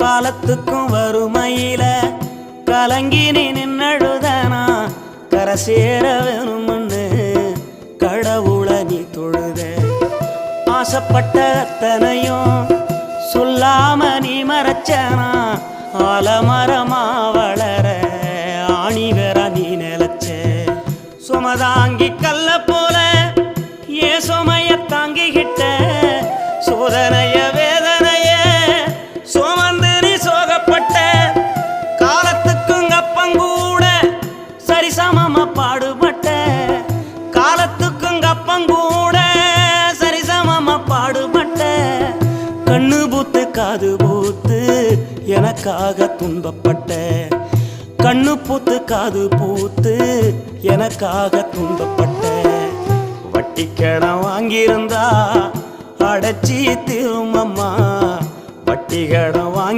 காலத்துக்கும் வறுமையில கலங்கி நீ நின்னழுதனா? கரை சேர வேணும்னு கடவுளை நீ தொழுத. ஆசைப்பட்ட அத்தனையும் சொல்லாம நீ மறைச்சனா? ஆலமரமா வளர ஆணி வேற நீ நிலச்ச. சுமதாங்கி கல்ல போல ஏ சுமைய தாங்கிக்கிட்ட. பூத்து காது பூத்து எனக்காக துன்பப்பட்ட. கண்ணு பூத்து காது பூத்து எனக்காக துன்பப்பட்ட. வட்டி கடன் வாங்கியிருந்தா அடைச்சி திரும்பம்மா. வட்டி கடன்